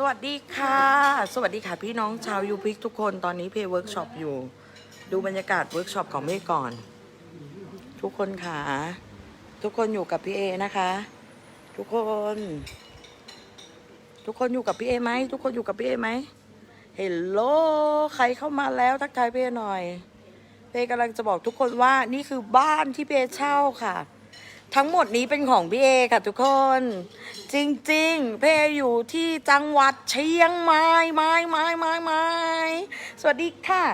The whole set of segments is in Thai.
สวัสดีค่ะ สวัสดีค่ะพี่น้องชาวยูพิกทุกคนตอนนี้เพย์เวิร์กช็อปอยู่ ดูบรรยากาศเวิร์กช็อปของเมฆก่อน ทุกคนค่ะ ทุกคนอยู่กับพี่เอนะคะ ทุกคน ทุกคนอยู่กับพี่เอไหมทุกคนอยู่กับพี่เอไหมเฮลโลใครเข้ามาแล้วทักทายพี่เอหน่อย เพย์กำลังจะบอกทุกคนว่านี่คือบ้านที่เพย์เช่าค่ะ ทั้งหมดนี้เป็นของพี่เอค่ะทุกคน จริงๆ เพอยู่ที่จังหวัดเชียงใหม่ไม้ไม้ไม้ไม้สวัสดีค่ะ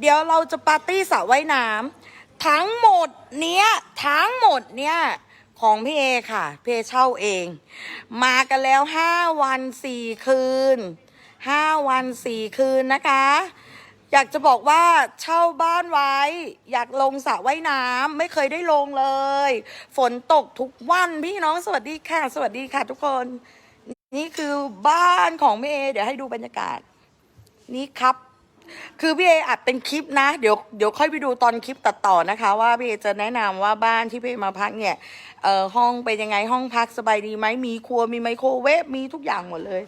เดี๋ยวเราจะปาร์ตี้สระว่ายน้ำทั้งหมดเนี้ยทั้งหมดเนี้ยของพี่เอค่ะพี่เอเช่าเอง มากันแล้วห้าวันสี่คืนห้าวันสี่คืนนะคะ อยากจะบอกว่าเช่าบ้านไว้ อยากลงสระว่ายน้ำไม่เคยได้ลงเลย ฝนตกทุกวันพี่น้องสวัสดีค่ะ สวัสดีค่ะทุกคน นี่คือบ้านของพี่เอ เดี๋ยวให้ดูบรรยากาศ นี่ครับ คือพี่เออัดเป็นคลิปนะ เดี๋ยวเดี๋ยวค่อยไปดูตอนคลิปตัดต่อนะคะ ว่าพี่เอจะแนะนำว่าบ้านที่พี่เอมาพักเนี่ยเอ่อห้องเป็นยังไงห้องพักสบายดีไหมมีครัวมีไมโครเวฟมีทุกอย่างหมดเลย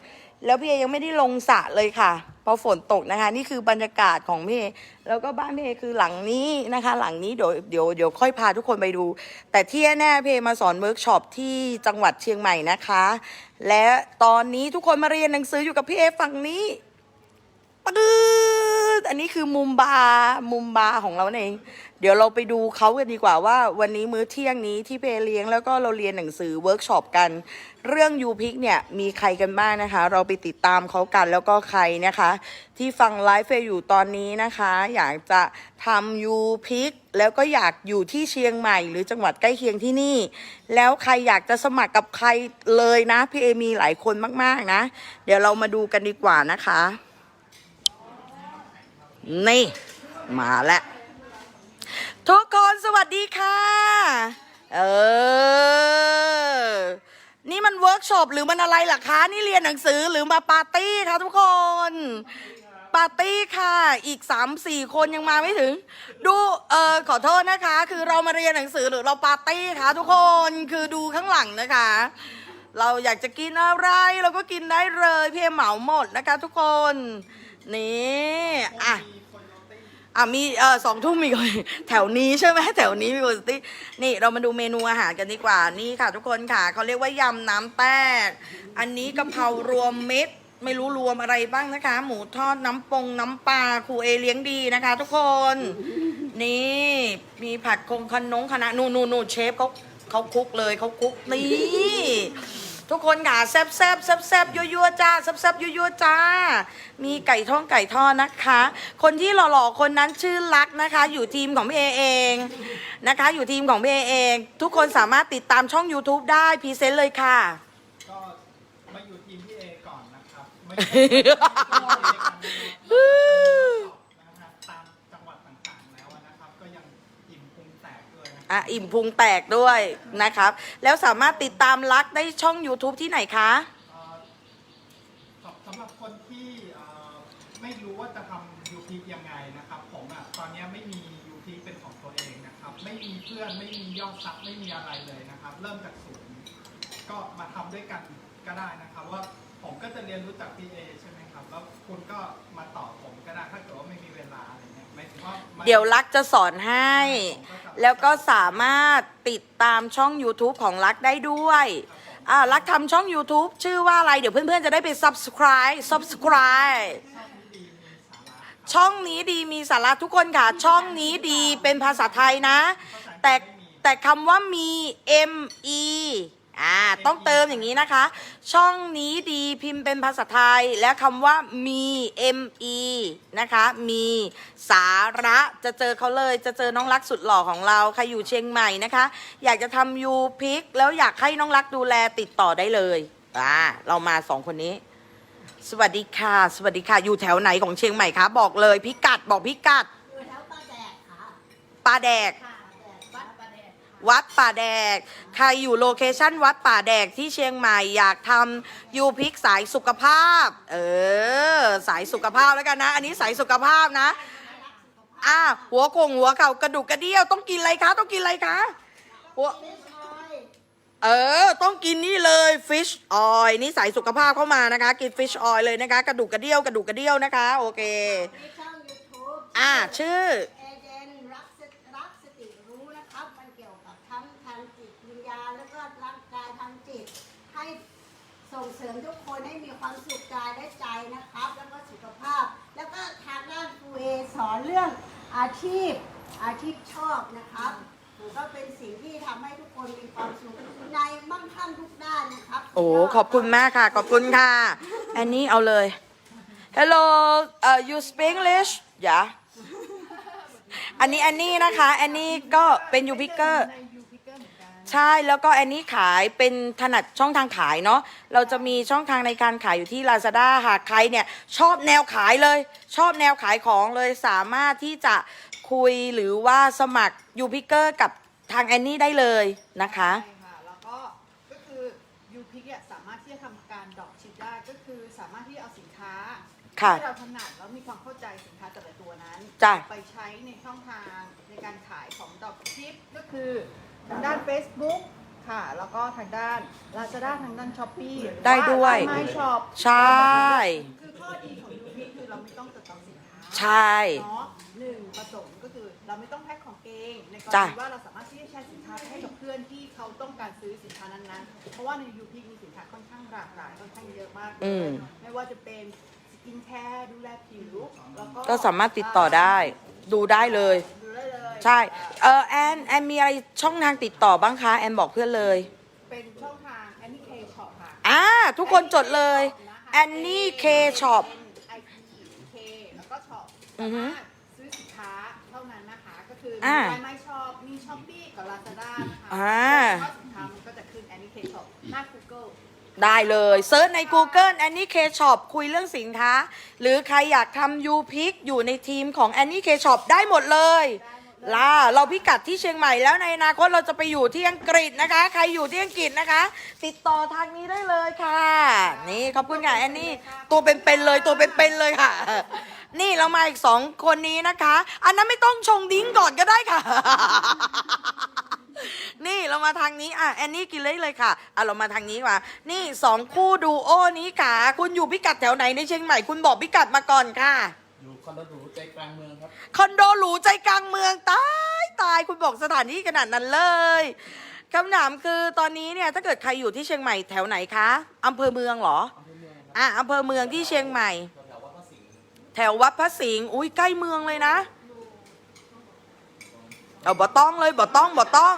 แล้วพี่เอยังไม่ได้ลงสระเลยค่ะพอฝนตกนะคะ นี่คือบรรยากาศของพี่เอแล้วก็บ้านพี่เอคือหลังนี้นะคะ หลังนี้เดี๋ยวเดี๋ยวเดี๋ยวค่อยพาทุกคนไปดู แต่ที่แน่พี่เอมาสอนเวิร์กช็อปที่จังหวัดเชียงใหม่นะคะ และตอนนี้ทุกคนมาเรียนหนังสืออยู่กับพี่เอฝั่งนี้ปึ๊ด นนี้คือมุมบาร์มุมบาร์ของเราเอง เดี๋ยวเราไปดูเขากันดีกว่าว่า วันนี้มื้อเที่ยงนี้ที่เพเลี้ยงแล้วก็เราเรียนหนังสือเวิร์กช็อปกัน เรื่องยูพิกเนี่ยมีใครกันบ้างนะคะ เราไปติดตามเขากันแล้วก็ใครนะคะ ที่ฟังไลฟ์เฟยอยู่ตอนนี้นะคะ อยากจะทำยูพิกแล้วก็อยากอยู่ที่เชียงใหม่ หรือจังหวัดใกล้เคียงที่นี่ แล้วใครอยากจะสมัครกับใครเลยนะพี่เอมีหลายคนมาก ๆนะ เดี๋ยวเรามาดูกันดีกว่านะคะ นี่ มาแล้วทุกคนสวัสดีค่ะ เออ นี่มันเวิร์กช็อปหรือมันอะไรล่ะคะ นี่เรียนหนังสือหรือมาปาร์ตี้คะทุกคน ปาร์ตี้ค่ะ อีกสามสี่คนยังมาไม่ถึง ดู เออขอโทษนะคะ คือเรามาเรียนหนังสือหรือเราปาร์ตี้คะทุกคน คือดูข้างหลังนะคะ เราอยากจะกินอะไรเราก็กินได้เลยเพี่เหมาหมดนะคะ ทุกคน นี่อะอะมีเออสองทุ่มมีคนแถวนี้ใช่ไหมแถวนี้มีคนตีนี่เรามาดูเมนูอาหารกันดีกว่านี่ค่ะ ทุกคนค่ะเขาเรียกว่ายำน้ำแตกอันนี้กะเพรารวมเม็ดไม่รู้รวมอะไรบ้างนะคะ หมูทอดน้ำปงน้ำปลาครูเอเลี้ยงดีนะคะ ทุกคน นี่มีผัดคงขนงคณะนูนนูนนูนเชฟเขาเขาคุกเลยเขาคุกนี่ ทุกคนค่ะแซบแซบแซบแซบยั่วยั่วจ้าแซบแซบยั่วยั่วจ้า มีไก่ท่องไก่ทอดนะคะ คนที่หล่อๆคนนั้นชื่อลักษณ์นะคะ อยู่ทีมของพี่เอเองนะคะ อยู่ทีมของพี่เอเอง ทุกคนสามารถติดตามช่อง YouTube ได้พรีเซนต์เลยค่ะ ก็มาอยู่ทีมพี่เอก่อนนะครับไม่ใช่ อะอิ่มพุงแตกด้วยนะครับ แล้วสามารถติดตามลักได้ช่อง YouTube ที่ไหนคะ สำหรับคนที่เอ่อไม่รู้ว่าจะทำยูพียังไงนะครับ ผมอะตอนนี้ไม่มียูพีเป็นของตัวเองนะครับ ไม่มีเพื่อนไม่มียอดซับไม่มีอะไรเลยนะครับ เริ่มจากศูนย์ก็มาทำด้วยกันก็ได้นะครับ ว่าผมก็จะเรียนรู้จากพีเอใช่ไหมครับ แล้วคุณก็มาต่อผมก็ได้ถ้าเกิดว่าไม่มีเวลาอะไรเงี้ยหมายถึงว่ามา เดี๋ยวลักจะสอนให้ แล้วก็สามารถติดตามช่อง YouTube ของลักได้ด้วยอ่าลักทำช่อง YouTube ชื่อว่าอะไร เดี๋ยวเพื่อนๆ จะได้ไป subscribe subscribe ช่องนี้ดีมีสาระทุกคนค่ะ ช่องนี้ดีเป็นภาษาไทยนะ แต่แต่คำว่ามี M E อ่าต้องเติมอย่างนี้นะคะ ช่องนี้ดีพิมพ์เป็นภาษาไทย และคำว่ามี M E นะคะ มีสาระจะเจอเขาเลยจะเจอน้องรักสุดหล่อของเราใครอยู่เชียงใหม่นะคะ อยากจะทำยูพิกแล้วอยากให้น้องรักดูแลติดต่อได้เลยอ่าเรามาสองคนนี้ สวัสดีค่ะ สวัสดีค่ะ อยู่แถวไหนของเชียงใหม่คะบอกเลยพิกัดบอกพิกัดอยู่แถวป้าแดกค่ะป่าแดกค่ะแดกวัดป้าแดก วัดป่าแดก ใครอยู่โลเคชั่นวัดป่าแดกที่เชียงใหม่อยากทำยูพิกสายสุขภาพ เออ สายสุขภาพแล้วกันนะ อันนี้สายสุขภาพนะ อ่า หัวโคงหัวเข่ากระดูกกระเดี่ยวต้องกินอะไรคะต้องกินอะไรคะหัวเออ ต้องกินนี่เลย fish oil นี่สายสุขภาพเข้ามานะคะ กิน fish oil เลยนะคะ กระดูกกระเดี่ยวกระดูกกระเดี่ยวนะคะ โอเค อ่า ชื่อ เอเดนรักสติรักสติรู้นะครับ มันเกี่ยวกับทั้งทางจิตวิญญาณแล้วก็ร่างกายทางจิต ให้ ส่งเสริมทุกคนให้มีความสุขกายและใจนะครับ แล้วก็สุขภาพ แล้วก็ทางด้านครูเอสอนเรื่องอาชีพอาชีพชอบนะครับก็เป็นสิ่งที่ทำให้ทุกคนมีความสุขในมั่งคั่งทุกด้านนะครับโอ้ ขอบคุณมากค่ะ ขอบคุณค่ะ อันนี้เอาเลย Hello uh, you speak English yeah อันนี้อันนี้นะคะ อันนี้ก็เป็นยูพิเกอร์ ใช่แล้วก็อันนี้ขายเป็นถนัดช่องทางขายเนาะเราจะมีช่องทางในการขายอยู่ที่ Lazada หากใครเนี่ยชอบแนวขายเลย ชอบแนวขายของเลยสามารถที่จะคุยหรือว่าสมัครยูพิกเกอร์กับทางแอนนี่ได้เลยนะคะ ใช่ค่ะแล้วก็ก็คือยูพิกเนี่ยสามารถที่จะทำการดรอปชิปได้ก็คือสามารถที่จะเอาสินค้าค่ะที่เราถนัดแล้วมีความเข้าใจสินค้าแต่ละตัวนั้น จ้ะ ไปใช้ในช่องทางในการขายของดรอปชิปก็คือ ทางด้าน Facebook ค่ะ แล้วก็ทางด้าน Lazada ทางด้าน s h อ p e e ได้ด้วย ไม่ช็อปใช่ คือข้อดีของยูพิกคือเราไม่ต้องจัดจองสินค้า ใช่ เนาะหนึ่งประสงค์ก็คือเราไม่ต้องแพ็คของเองในกรจ้ะณีว่าเราสามารถที่จะแชร์สินค้าไปให้กับเพื่อนที่เขาต้องการซื้อสินค้านั้นๆ เพราะว่าในยูพีมีสินค้าค่อนข้างหลากหลายค่อนข้างเยอะมากเลอืมยไม่ว่าจะเป็นสกินแคร์ดูแลผิวแล้วก็ก็สามารถติดต่อได้ ดูได้เลยดูได้เลย ใช่ เออแอนแอนมีอะไรช่องทางติดต่อบ้างคะ แอนบอกเพื่อนเลยเป็นช่องทาง a n n i K Shop ค่ะอ่าทุกคนจดเลย Annie K Shop ไอพีเคแล้วก็ช็อปอือฮึสามารถซื้อสินค้าเท่านั้นนะคะ ก็คือมีอ่าไลน์ไม่ชอบมีช้อปปี้กับ Lazada นะคะอ่า แล้วก็สินค้ามันก็จะขึ้น Annie K Shop หน้า Google ได้เลยเซิร์ชใน Google Annie K Shop คุยเรื่องสินค้า หรือใครอยากทำ U Pick อยู่ในทีมของ Annie K Shop ได้หมดเลย ล่าเราพิกัดที่เชียงใหม่แล้วในอนาคตเราจะไปอยู่ที่อังกฤษนะคะ ใครอยู่ที่อังกฤษนะคะ ติดต่อทางนี้ได้เลยค่ะ นี่ขอบคุณค่ะแอนนี่ตัวเป็นๆเลยตัวเป็นๆเลยค่ะ นี่เรามาอีกสองคนนี้นะคะ อันนั้นไม่ต้องชงดิ้งก่อนก็ได้ค่ะ นี่เรามาทางนี้อะแอนนี่กินเลยเลยค่ะอะเรามาทางนี้ว่านี่สองคู่ดูโอนี้ค่ะ คุณอยู่พิกัดแถวไหนในเชียงใหม่ คุณบอกพิกัดมาก่อนค่ะ อยู่คอนโดหรูใจกลางเมืองครับ คอนโดหรูใจกลางเมืองตายตายคุณบอกสถานที่ขนาดนั้นเลยคำถามคือตอนนี้เนี่ยถ้าเกิดใครอยู่ที่เชียงใหม่แถวไหนคะอำเภอเมืองเหรออำเภอเมืองครับอะอำเภอเมืองที่เชียงใหม่ แถววัดพระสิงห์แถววัดพระสิงห์อุ้ยใกล้เมืองเลยนะ เอาบ่ต้องเลยบ่ต้องบ่ต้อง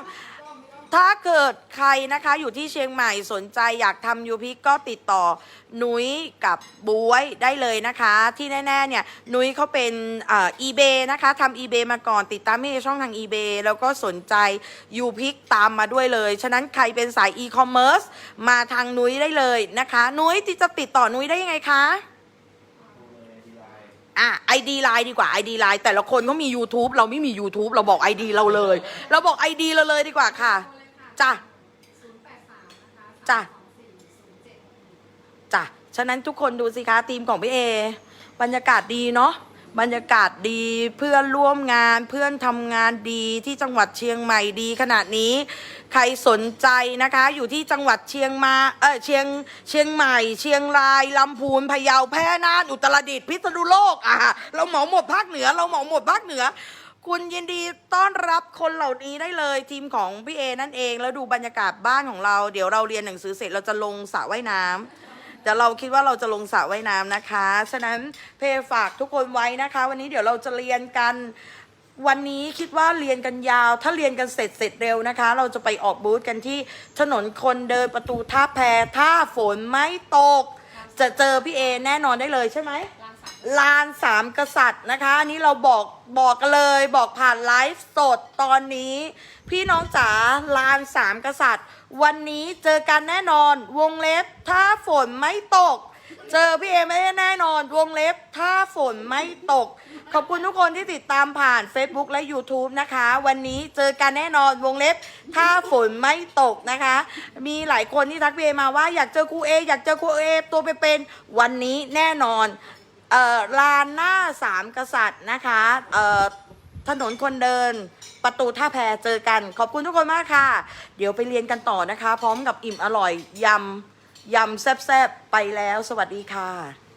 ถ้าเกิดใครนะคะอยู่ที่เชียงใหม่สนใจอยากทำยูพิกก็ติดต่อหนุ้ยกับบวยได้เลยนะคะ ที่แน่ๆเนี่ยหนุ้ยเขาเป็นอ่อ eBay นะคะทำ eBay มาก่อนติดตามที่ช่องทาง eBay แล้วก็สนใจยูพิกตามมาด้วยเลย ฉะนั้นใครเป็นสาย e-commerce มาทางนุ้ยได้เลยนะคะนุ้ยที่จะติดต่อนุ้ยได้ยังไงคะอะ ID ไลน์ดีกว่า ID ไลน์แต่ละคนเขามี YouTube เราไม่มี YouTube เราบอก ID เราเลย เราบอก ID เราเลยดีกว่าค่ะ จ้ะจ้ะจ้ะฉะนั้นทุกคนดูสิคะทีมของพี่เอบรรยากาศดีเนาะบรรยากาศดีเพื่อนร่วมงานเพื่อนทำงานดีที่จังหวัดเชียงใหม่ดีขนาดนี้ ใครสนใจนะคะ อยู่ที่จังหวัดเชียงมาเออเชียงเชียงใหม่ เชียงรายลำพูนพะเยาแพร่น่านอุตรดิตถ์พิษณุโลกอะเราเหมาหมดภาคเหนือ เราเหมาหมดภาคเหนือ คุณยินดีต้อนรับคนเหล่านี้ได้เลยทีมของพี่เอนั่นเอง แล้วดูบรรยากาศบ้านของเรา เดี๋ยวเราเรียนหนังสือเสร็จเราจะลงสระว่ายน้ำเดี๋ยวเราคิดว่าเราจะลงสระว่ายน้ำนะคะ ฉะนั้นเพฝากทุกคนไว้นะคะ วันนี้เดี๋ยวเราจะเรียนกันวันนี้คิดว่าเรียนกันยาว ถ้าเรียนกันเสร็จเสร็จเร็วนะคะ เราจะไปออกบูธกันที่ถนนคนเดินประตูท่าแพถ้าฝนไม่ตก จะเจอพี่เอแน่นอนได้เลยใช่ไหม ลานสามกษัตริย์นะคะอันนี้เราบอกบอกกันเลยบอกผ่านไลฟ์สดตอนนี้ พี่น้องจ๋าลานสามกษัตริย์ วันนี้เจอกันแน่นอน วงเล็บถ้าฝนไม่ตก เจอพี่เอไม่แน่นอน วงเล็บถ้าฝนไม่ตก ขอบคุณทุกคนที่ติดตามผ่าน Facebook และ YouTube นะคะ วันนี้เจอกันแน่นอนวงเล็บ ถ้าฝนไม่ตกนะคะ มีหลายคนที่ทักพี่เอมาว่าอยากเจอครูเออยากเจอครูเอตัวเป็นๆวันนี้แน่นอน เอ่อลานหน้าสามกษัตริย์นะคะเอ่อถนนคนเดินประตูท่าแพเจอกัน ขอบคุณทุกคนมากค่ะ เดี๋ยวไปเรียนกันต่อนะคะ พร้อมกับอิ่มอร่อยยำยำแซ่บๆไปแล้ว สวัสดีค่ะ